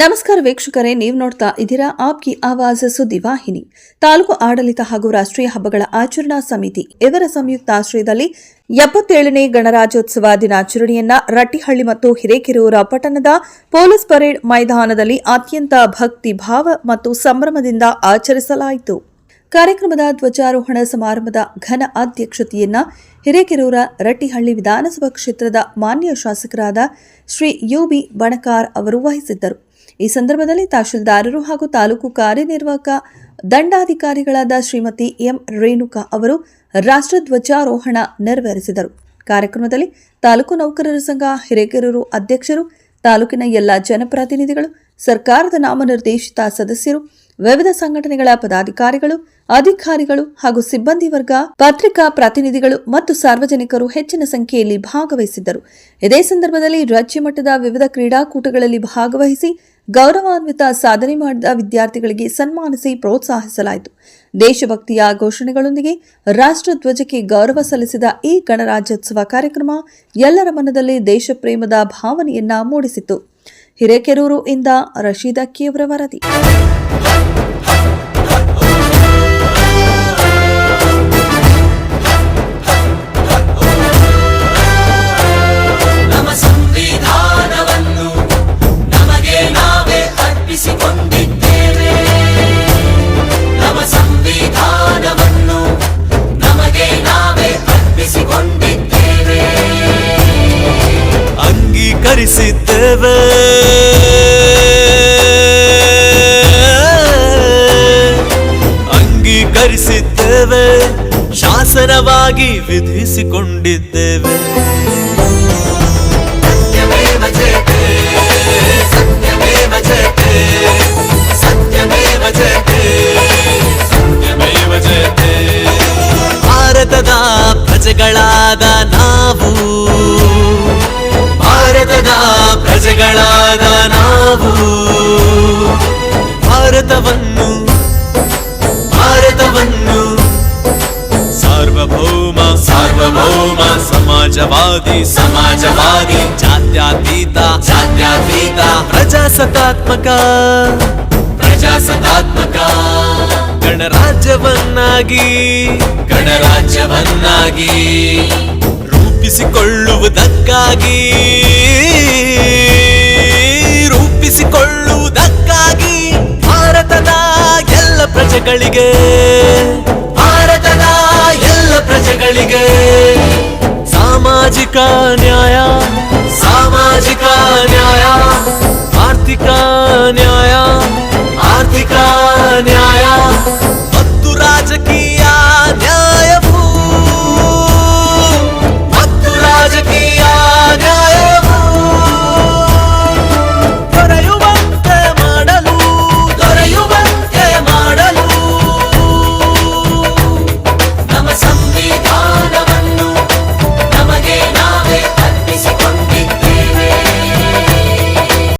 ನಮಸ್ಕಾರ ವೀಕ್ಷಕರೇ, ನೀವು ನೋಡ್ತಾ ಇದ್ದೀರಾ ಆಪ್ಕಿ ಆವಾಜ್ ಸುದ್ದಿ ವಾಹಿನಿ. ತಾಲೂಕು ಆಡಳಿತ ಹಾಗೂ ರಾಷ್ಟ್ರೀಯ ಹಬ್ಬಗಳ ಆಚರಣಾ ಸಮಿತಿ ಇವರ ಸಂಯುಕ್ತ ಆಶ್ರಯದಲ್ಲಿ ಎಪ್ಪತ್ತೇಳನೇ ಗಣರಾಜ್ಯೋತ್ಸವ ದಿನಾಚರಣೆಯನ್ನ ರಟ್ಟಿಹಳ್ಳಿ ಮತ್ತು ಹಿರೇಕೆರೂರ ಪಟ್ಟಣದ ಪೊಲೀಸ್ ಪರೇಡ್ ಮೈದಾನದಲ್ಲಿ ಅತ್ಯಂತ ಭಕ್ತಿ ಭಾವ ಮತ್ತು ಸಂಭ್ರಮದಿಂದ ಆಚರಿಸಲಾಯಿತು. ಕಾರ್ಯಕ್ರಮದ ಧ್ವಜಾರೋಹಣ ಸಮಾರಂಭದ ಘನ ಅಧ್ಯಕ್ಷತೆಯನ್ನ ಹಿರೇಕೆರೂರ ರಟ್ಟಿಹಳ್ಳಿ ವಿಧಾನಸಭಾ ಕ್ಷೇತ್ರದ ಮಾನ್ಯ ಶಾಸಕರಾದ ಶ್ರೀ ಯುಬಿ ಬಣಕಾರ್ ಅವರು ವಹಿಸಿದ್ದರು. ಈ ಸಂದರ್ಭದಲ್ಲಿ ತಹಶೀಲ್ದಾರರು ಹಾಗೂ ತಾಲೂಕು ಕಾರ್ಯನಿರ್ವಾಹಕ ದಂಡಾಧಿಕಾರಿಗಳಾದ ಶ್ರೀಮತಿ ಎಂ ರೇಣುಕಾ ಅವರು ರಾಷ್ಟ್ರಧ್ವಜಾರೋಹಣ ನೆರವೇರಿಸಿದರು. ಕಾರ್ಯಕ್ರಮದಲ್ಲಿ ತಾಲೂಕು ನೌಕರರ ಸಂಘ, ಹಿರೇಕೆರೂರು ಅಧ್ಯಕ್ಷರು, ತಾಲೂಕಿನ ಎಲ್ಲ ಜನಪ್ರತಿನಿಧಿಗಳು, ಸರ್ಕಾರದ ನಾಮನಿರ್ದೇಶಿತ ಸದಸ್ಯರು, ವಿವಿಧ ಸಂಘಟನೆಗಳ ಪದಾಧಿಕಾರಿಗಳು, ಅಧಿಕಾರಿಗಳು ಹಾಗೂ ಸಿಬ್ಬಂದಿ ವರ್ಗ, ಪತ್ರಿಕಾ ಪ್ರತಿನಿಧಿಗಳು ಮತ್ತು ಸಾರ್ವಜನಿಕರು ಹೆಚ್ಚಿನ ಸಂಖ್ಯೆಯಲ್ಲಿ ಭಾಗವಹಿಸಿದ್ದರು. ಇದೇ ಸಂದರ್ಭದಲ್ಲಿ ರಾಜ್ಯ ಮಟ್ಟದ ವಿವಿಧ ಕ್ರೀಡಾಕೂಟಗಳಲ್ಲಿ ಭಾಗವಹಿಸಿ ಗೌರವಾನ್ವಿತ ಸಾಧನೆ ಮಾಡಿದ ವಿದ್ಯಾರ್ಥಿಗಳಿಗೆ ಸನ್ಮಾನಿಸಿ ಪ್ರೋತ್ಸಾಹಿಸಲಾಯಿತು. ದೇಶಭಕ್ತಿಯ ಘೋಷಣೆಗಳೊಂದಿಗೆ ರಾಷ್ಟ್ರಧ್ವಜಕ್ಕೆ ಗೌರವ ಸಲ್ಲಿಸಿದ ಈ ಗಣರಾಜ್ಯೋತ್ಸವ ಕಾರ್ಯಕ್ರಮ ಎಲ್ಲರ ಮನದಲ್ಲಿ ದೇಶಪ್ರೇಮದ ಭಾವನೆಯನ್ನ ಮೂಡಿಸಿತು ಹಿರೇಕೆರೂರು ಇಂದ ರಶೀದ್ ಅಕ್ಕಿಯವರ ವರದಿ. ಅಂಗೀಕರಿಸಿದ್ದೇವೆ ಅಂಗೀಕರಿಸಿದ್ದೇವೆ? ಶಾಸನವಾಗಿ ವಿಧಿಸಿಕೊಂಡಿದ್ದೇವೆ. ಭಾರತದ ಪ್ರಜೆಗಳಾದ ನಾವು ಪ್ರಜೆಗಳಾದ ನಾವು. ಭಾರತವನ್ನು ಭಾರತವನ್ನು ಸಾರ್ವಭೌಮ ಸಾರ್ವಭೌಮ, ಸಮಾಜವಾದಿ ಸಮಾಜವಾದಿ, ಜಾತ್ಯಾತೀತ ಜಾತ್ಯಾತೀತ, ಪ್ರಜಾಸತ್ತಾತ್ಮಕ ಪ್ರಜಾಸತ್ತಾತ್ಮಕ. ಗಣರಾಜ್ಯವನ್ನಾಗಿ ಗಣರಾಜ್ಯವನ್ನಾಗಿ ರೂಪಿಸಿಕೊಳ್ಳುವುದಕ್ಕಾಗಿ ಪ್ರಜೆಗಳಿಗೆ. ಭಾರತದ ಎಲ್ಲ ಪ್ರಜೆಗಳಿಗೆ. ಸಾಮಾಜಿಕ ನ್ಯಾಯ. ಸಾಮಾಜಿಕ ನ್ಯಾಯ. ಆರ್ಥಿಕ ನ್ಯಾಯ.